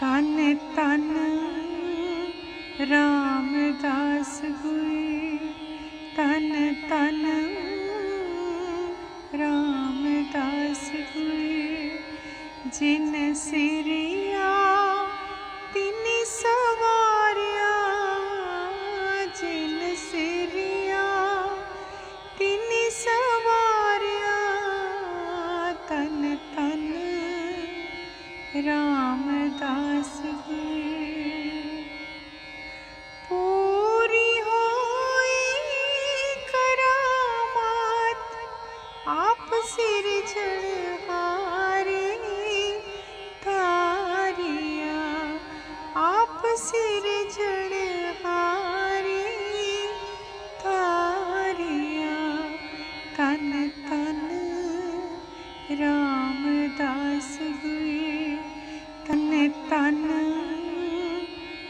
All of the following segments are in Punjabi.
ਤਨ ਤਨ ਰਾਮਦਾਸ ਗੁਏ ਤਨ ਤਨ ਰਾਮਦਾਸ ਗੁਏ ਜਿਨ ਸਿਰਿਆ ਰਾਮਦਾਸ ਹੋਏ ਪੂਰੀ ਹੋਈ ਕਰਾਮਾਤ ਆਪ ਸਿਰ ਹਾਰੇ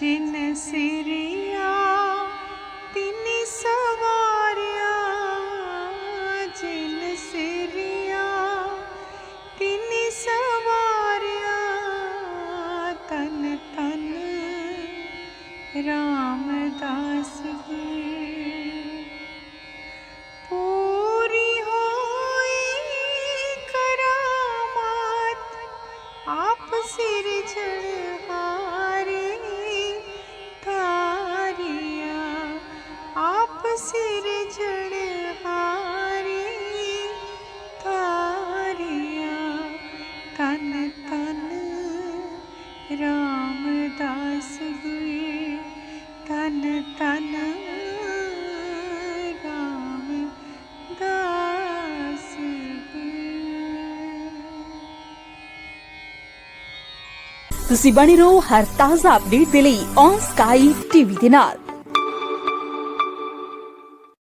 ਜਿਨ ਸਿਰਿਆ ਤਿਨ ਸਵਾਰਿਆ। ਜਿਨ ਸਿਰਿਆ ਤਿਨ ਸਵਾਰਿਆ। ਤਨ ਤਨ ਰਾਮਦਾਸ ਹੋਏ ਆਪ ਹਾਰੇ, ਤਾਰਿਆ ਤਨ ਤਨ, ਰਾਮਦਾਸ ਹੋਏ, ਤਨ ਤਨ ਤੁਸੀਂ ਬਣੇ ਰਹੋ ਹਰ ਤਾਜ਼ਾ ਅਪਡੇਟ ਦੇ ਲਈ ਔਨ ਸਕਾਈ ਟੀਵੀ ਦੇ ਨਾਲ।